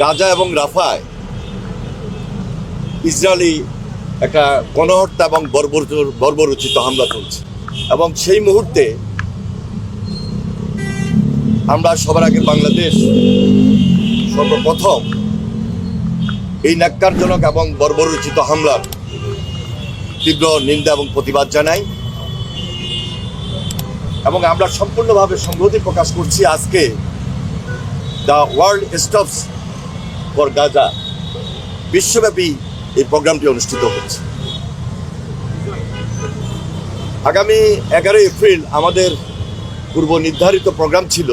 গাজা এবং রাফায় ইসরায়েলি একটা গণহত্যা এবং বর্বর বর্বরচিত হামলা চলছে। এবং সেই মুহূর্তে আমরা সবার আগে বাংলাদেশ সর্বপ্রথম এই ন্যাক্কারজনক এবং বর্বরচিত হামলার তীব্র নিন্দা এবং প্রতিবাদ জানাই। এবং আমরা সম্পূর্ণভাবে সংহতি প্রকাশ করছি আজকে the world stops for Gaza বিশ্বব্যাপী এই প্রোগ্রামটি অনুষ্ঠিত হচ্ছে। আগামী এগারোই এপ্রিল আমাদের পূর্ব নির্ধারিত প্রোগ্রাম ছিল।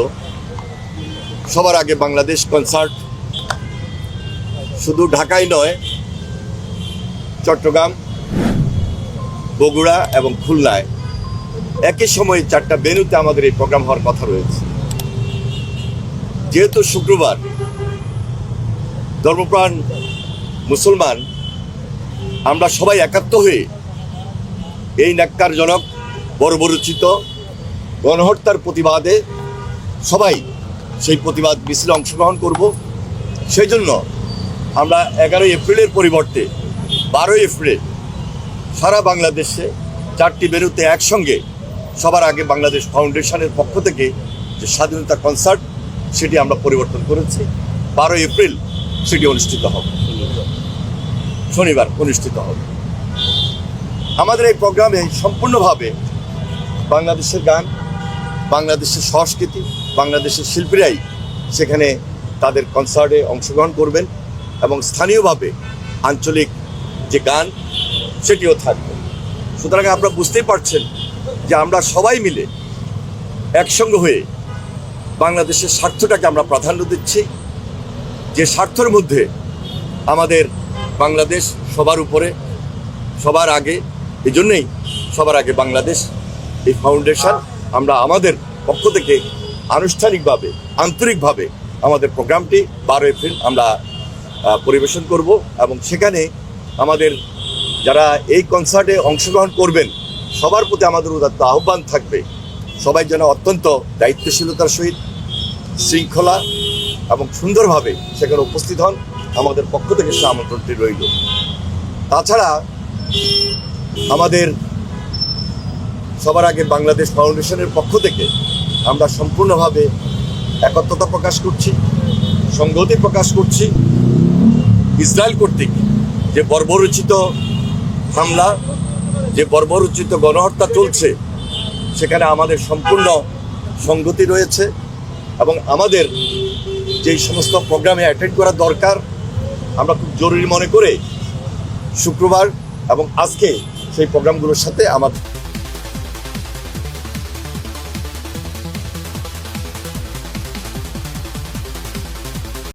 সবার আগে বাংলাদেশ কনসার্ট। শুধু ঢাকায় নয়, চট্টগ্রাম, বগুড়া এবং খুলনায় একই সময়ে চারটা বেনুতে আমাদের এই প্রোগ্রাম হওয়ার কথা রয়েছে। যেহেতু শুক্রবার ধর্মপ্রাণ মুসলমান, আমরা সবাই একাত্ম হয়ে এই ন্যাক্কারজনক বর্বরচিত গণহত্যার প্রতিবাদে সবাই সেই প্রতিবাদ মিছিলে অংশগ্রহণ করব। সেই জন্য আমরা এগারোই এপ্রিলের পরিবর্তে বারোই এপ্রিল সারা বাংলাদেশে চারটি বেরুতে একসঙ্গে সবার আগে বাংলাদেশ ফাউন্ডেশনের পক্ষ থেকে যে স্বাধীনতা কনসার্ট, সেটি আমরা পরিবর্তন করেছি। বারোই এপ্রিল সেটি অনুষ্ঠিত হবে। শনিবার অনুষ্ঠিত হবে। আমাদের এই প্রোগ্রামে সম্পূর্ণভাবে বাংলাদেশের গান, বাংলাদেশের সংস্কৃতি, বাংলাদেশের শিল্পীরাই সেখানে তাদের কনসার্টে অংশগ্রহণ করবেন এবং স্থানীয়ভাবে আঞ্চলিক যে গান, সেটিও থাকবে। সুতরাং আপনারা বুঝতেই পারছেন যে আমরা সবাই মিলে একসঙ্গে হয়ে বাংলাদেশের স্বার্থটাকে আমরা প্রাধান্য দিচ্ছি। যে স্বার্থের মধ্যে আমাদের বাংলাদেশ সবার উপরে, সবার আগে এই জন্যেই সবার আগে বাংলাদেশ এই ফাউন্ডেশন আমরা আমাদের পক্ষ থেকে আনুষ্ঠানিকভাবে, আন্তরিকভাবে আমাদের প্রোগ্রামটি বারো এপ্রিল আমরা পরিবেশন করব এবং সেখানে আমাদের যারা এই কনসার্টে অংশগ্রহণ করবেন, সবার প্রতি আমাদের উদাত্ত আহ্বান থাকবে। সবাই যেন অত্যন্ত দায়িত্বশীলতার সহিত শৃঙ্খলা এবং সুন্দরভাবে সেখানে উপস্থিত হন, আমাদের পক্ষ থেকে সে আমন্ত্রণটি রইল। তাছাড়া আমাদের সবার আগে বাংলাদেশ ফাউন্ডেশনের পক্ষ থেকে আমরা সম্পূর্ণভাবে একত্রতা প্রকাশ করছি, সংহতি প্রকাশ করছি। ইসরায়েল কর্তৃক যে বর্বরচিত হামলা, যে বর্বরচিত গণহত্যা চলছে, সেখানে আমাদের সম্পূর্ণ সংগতি রয়েছে এবং আমাদের যেই সমস্ত প্রোগ্রামে অ্যাটেন্ড করা দরকার, আমরা খুব জরুরি মনে করে শুক্রবার এবং আজকে সেই প্রোগ্রামগুলোর সাথে আমাদের